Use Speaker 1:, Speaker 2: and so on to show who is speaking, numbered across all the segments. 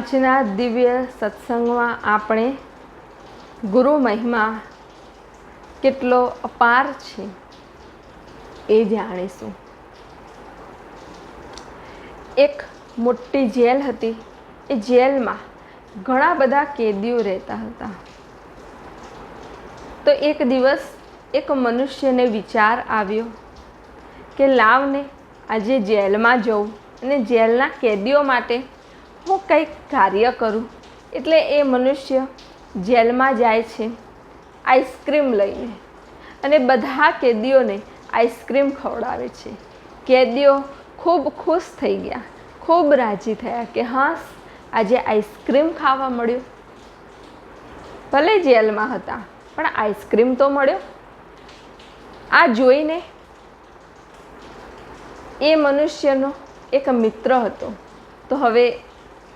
Speaker 1: આજના દિવ્ય સત્સંગમાં આપણે ગુરુ મહિમા કેટલો અપાર છે એ જાણીશું. એક મોટી જેલ હતી, એ જેલમાં ઘણા બધા કેદીઓ રહેતા હતા. તો એક દિવસ એક મનુષ્યને વિચાર આવ્યો કે લાવને આજે જેલમાં જવું અને જેલના કેદીઓ માટે હું કંઈક કાર્ય કરું, એટલે એ મનુષ્ય જેલમાં જાય છે આઈસ્ક્રીમ લઈને. અને બધા કેદીઓને આઈસ્ક્રીમ ખવડાવે છે. કેદીઓ ખૂબ ખુશ થઈ ગયા, ખૂબ રાજી થયા કે હા આજે આઈસ્ક્રીમ ખાવા મળ્યું. ભલે જેલમાં હતા, પણ આઈસ્ક્રીમ તો મળ્યો. આ જોઈને એ મનુષ્યનો એક મિત્ર હતો. તો હવે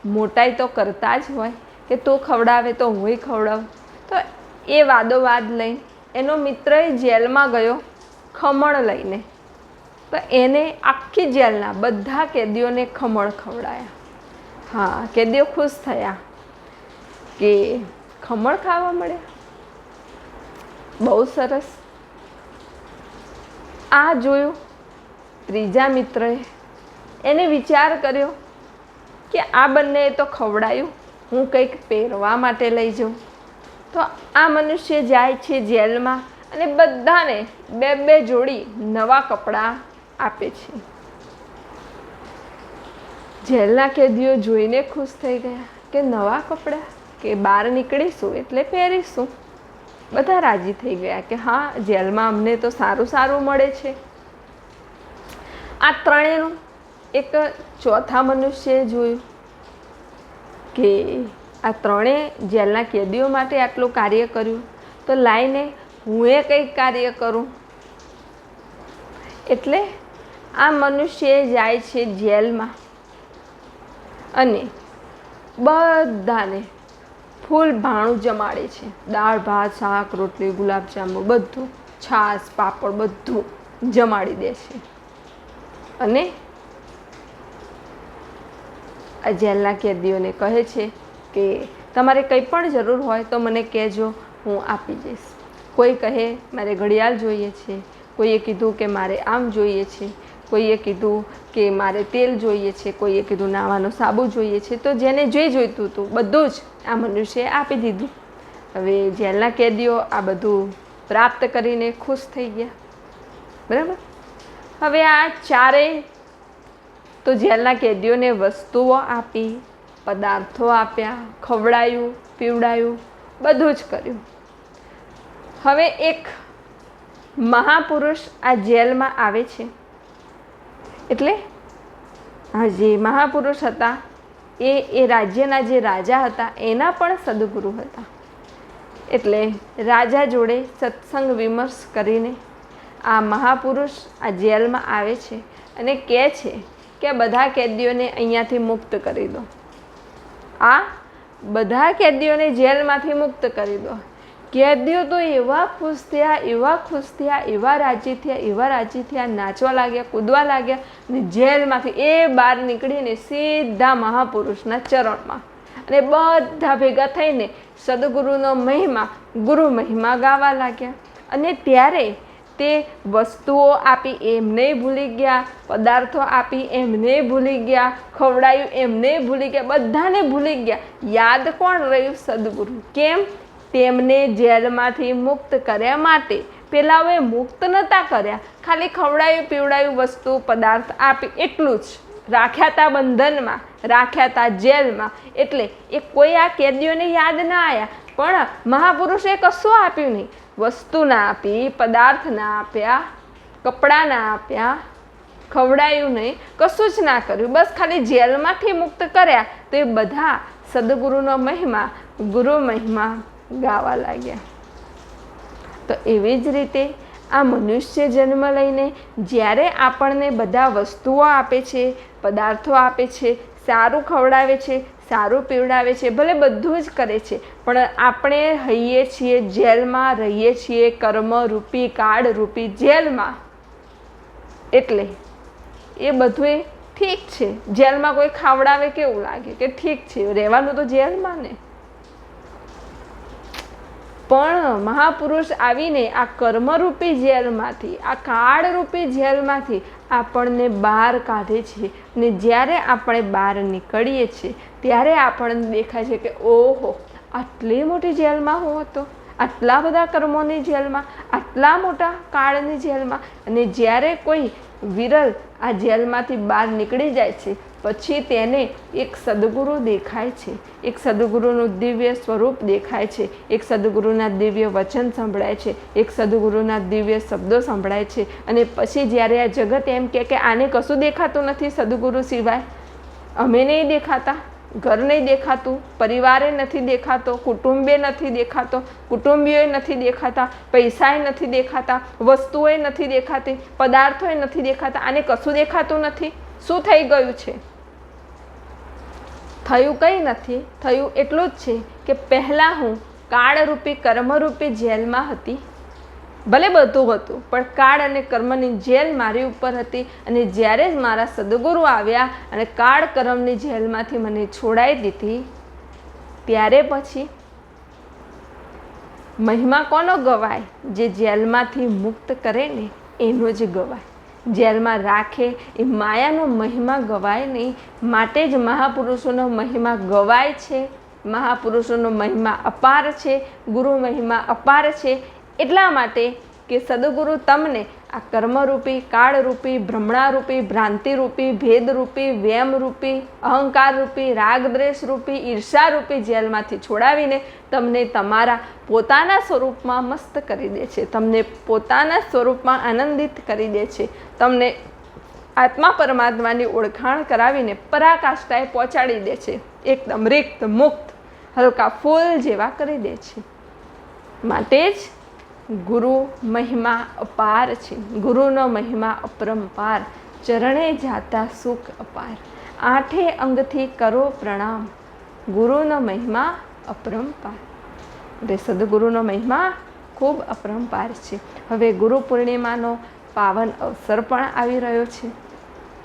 Speaker 1: મોટાઈ તો કરતા જ હોય કે તું ખવડાવે તો હુંય ખવડાવું. તો એ વાદોવાદ લઈ એનો મિત્ર એ જેલમાં ગયો ખમણ લઈને. તો એને આખી જેલના બધા કેદીઓને ખમણ ખવડાયા. હા, કેદીઓ ખુશ થયા કે ખમણ ખાવા મળ્યા. બહુ સરસ. આ જોયું. ત્રીજા મિત્રએ એને વિચાર કર્યો કે આ બંને તો ખવડાયું, હું કંઈક પહેરવા માટે લઈ જાઉં. તો આ મનુષ્ય જાય છે જેલમાં અને બધાને બે બે જોડી નવા કપડાં આપે છે. જેલના કેદીઓ જોઈને ખુશ થઈ ગયા કે નવા કપડાં કે બહાર નીકળીશું એટલે પહેરીશું. બધા રાજી થઈ ગયા કે હા, જેલમાં અમને તો સારું સારું મળે છે. આ ત્રણેયનું એક ચોથા મનુષ્યએ જોયું કે આ ત્રણેય જેલના કેદીઓ માટે આટલું કાર્ય કર્યું. તો લાઈને હું એ કંઈક કાર્ય કરું? એટલે આ મનુષ્ય જાય છે જેલમાં અને બધાને ફૂલ ભાણું જમાડે છે. દાળ, ભાત, શાક, રોટલી ગુલાબજાંબુ બધું છાશ, પાપડ બધું જમાડી દે છે. અને જેલના કેદીઓને કહે છે કે તમારે કંઈ પણ જરૂર હોય તો મને કહેજો, હું આપી જઈશ કોઈ કહે, મારે ઘડિયાળ જોઈએ છે. કોઈએ કીધું કે, મારે આમ જોઈએ છે. કોઈએ કીધું કે, મારે તેલ જોઈએ છે. કોઈએ કીધું, નાવાનો સાબુ જોઈએ છે. તો જેને જે જોઈતું હતું, બધું જ આ મનુષ્યએ આપી દીધું. હવે જેલના કેદીઓ આ બધું પ્રાપ્ત કરીને ખુશ થઈ ગયા. બરાબર? હવે આ ચારેય તો જેલના કેદીઓને વસ્તુઓ આપી, પદાર્થો આપ્યા, ખવડાયું, પીવડાયું, બધું જ કર્યું. હવે એક મહાપુરુષ આ જેલમાં આવે છે. એટલે હા જે મહાપુરુષ હતા, એ એ રાજ્યના જે રાજા હતા, એના પણ સદગુરુ હતા. એટલે રાજા જોડે સત્સંગ વિમર્શ કરીને આ મહાપુરુષ આ જેલમાં આવે છે અને કહે છે કે બધા કેદીઓને અહીંયાથી મુક્ત કરી દો. આ બધા કેદીઓને જેલમાંથી મુક્ત કરી દો. કેદીઓ તો એવા ખુશ થયા, એવા ખુશ થયા, એવા રાજી થયા, એવા રાજી થયા, નાચવા લાગ્યા, કૂદવા લાગ્યા અને જેલમાંથી એ બહાર નીકળીને સીધા મહાપુરુષના ચરણમાં અને બધા ભેગા થઈને સદગુરુનો મહિમા, ગુરુ મહિમા ગાવા લાગ્યા. અને ત્યારે તે વસ્તુઓ આપી એમને ભૂલી ગયા, પદાર્થો આપી એમને ભૂલી ગયા, ખવડાયું એમને ભૂલી ગયા, બધાને ભૂલી ગયા. યાદ કોણ રહ્યું સદગુરુ? કેમ? તેમને જેલમાંથી મુક્ત કર્યા માટે. પેલાઓએ મુક્ત નહોતા કર્યા. ખાલી ખવડાયું પીવડાયું વસ્તુ, પદાર્થ આપી એટલું જ. રાખ્યા હતા બંધનમાં, રાખ્યા હતા જેલમાં. એટલે એ કોઈ આ કેદીઓને યાદ ના આવ્યા પણ મહાપુરુષે કશું આપ્યું નહીં. વસ્તુ ના આપી પદાર્થ ના આપ્યા કપડાં ના આપ્યા, ખવડાયું નહીં, કશું જ ના કર્યું. બસ ખાલી જેલમાંથી મુક્ત કર્યા. તો એ બધા સદગુરુનો મહિમા, ગુરુ મહિમા ગાવા લાગ્યા. તો એવી જ રીતે આ મનુષ્ય જન્મ લઈને જ્યારે આપણને બધા વસ્તુઓ આપે છે, પદાર્થો આપે છે, સારું ખવડાવે છે સારું પીવડાવે છે, ભલે બધું જ કરે છે, પણ આપણે હઈએ છીએ જેલમાં, રહીએ છીએ કર્મરૂપી, કાળરૂપી જેલમાં. એટલે એ બધું ઠીક છે. જેલમાં કોઈ ખાવડાવે કેવું લાગે કે ઠીક છે, રહેવાનું તો જેલમાં ને. પણ મહાપુરુષ આવીને આ કર્મરૂપી જેલમાંથી, આ કાળરૂપી જેલમાંથી આપણને બહાર કાઢે છે ને જ્યારે આપણે બહાર નીકળીએ છીએ, ત્યારે આપણને દેખાય છે કે, ઓહો, આટલી મોટી જેલમાં હું હતો, આટલા બધા કર્મોની જેલમાં, આટલા મોટા કાળની જેલમાં. અને જ્યારે કોઈ વિરલ આ જેલમાંથી બહાર નીકળી જાય છે પછી તેને એક સદગુરુ દેખાય છે. એક સદગુરુનું દિવ્ય સ્વરૂપ દેખાય છે. એક સદગુરુના દિવ્ય વચન સંભળાય છે. એક સદગુરુના દિવ્ય શબ્દો સંભળાય છે. અને પછી જ્યારે આ જગત એમ કહે કે આને કશું દેખાતું નથી સદગુરુ સિવાય, અમે નહીં દેખાતા, ઘર નહીં દેખાતું, પરિવારે નથી દેખાતો, કુટુંબે નથી દેખાતો, કુટુંબીઓએ નથી દેખાતા, પૈસાએ નથી દેખાતા, વસ્તુઓએ નથી દેખાતી, પદાર્થોએ નથી દેખાતા, આને કશું દેખાતું નથી. શું થઈ ગયું છે? થયું કંઈ નથી, થયું એટલું જ છે કે પહેલાં હું કાળરૂપી, કર્મરૂપી જેલમાં હતી. ભલે બધું હતું, પણ કાળ અને કર્મની જેલ મારી ઉપર હતી અને જ્યારે જ મારા સદગુરુ આવ્યા અને કાળ કર્મની જેલમાંથી મને છોડાઈ દીધી, ત્યારે પછી મહિમા કોનો ગવાય? જે જેલમાંથી મુક્ત કરે ને, એનો જ ગવાય. જેલમાં રાખે, એ માયાનો મહિમા ગવાય નહીં. માટે જ મહાપુરુષોનો મહિમા ગવાય છે. મહાપુરુષોનો મહિમા અપાર છે. ગુરુ મહિમા અપાર છે. એટલા માટે કે સદગુરુ તમને આ કર્મરૂપી, કાળરૂપી, ભ્રમણારૂપી, ભ્રાંતિરૂપી, ભેદરૂપી વ્યમરૂપી અહંકારરૂપી, રાગદ્વેષરૂપી, ઈર્ષારૂપી જેલમાંથી છોડાવીને તમને તમારા પોતાના સ્વરૂપમાં મસ્ત કરી દે છે. તમને પોતાના સ્વરૂપમાં આનંદિત કરી દે છે. તમને આત્મા પરમાત્માની ઓળખાણ કરાવીને પરાકાષ્ઠાએ પહોંચાડી દે છે. એકદમ રિક્ત, મુક્ત, હલકા ફૂલ જેવા કરી દે છે. માટે જ ગુરુ મહિમા અપાર છે. ગુરુનો મહિમા અપરંપાર. ચરણે જાતા સુખ અપાર. આઠે અંગથી કરો પ્રણામ. ગુરુનો મહિમા અપરંપાર. એટલે સદગુરુનો મહિમા ખૂબ અપરંપાર છે. હવે ગુરુ પૂર્ણિમાનો પાવન અવસર પણ આવી રહ્યો છે.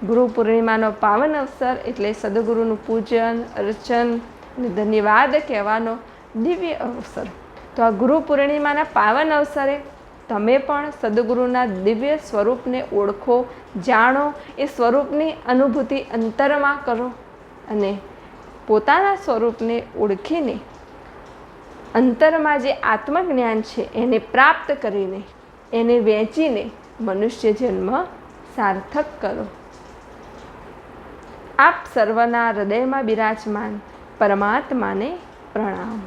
Speaker 1: ગુરુ પૂર્ણિમાનો પાવન અવસર એટલે સદગુરુનું પૂજન, અર્ચન અને ધન્યવાદ કહેવાનો દિવ્ય અવસર. તો આ ગુરુ પૂર્ણિમાના પાવન અવસરે તમે પણ સદગુરુના દિવ્ય સ્વરૂપને ઓળખો, જાણો, એ સ્વરૂપની અનુભૂતિ અંતરમાં કરો અને પોતાના સ્વરૂપને ઓળખીને અંતરમાં જે આત્મજ્ઞાન છે એને પ્રાપ્ત કરીને એને વેચીને મનુષ્ય જન્મ સાર્થક કરો. આપ સર્વના હૃદયમાં બિરાજમાન પરમાત્માને પ્રણામ.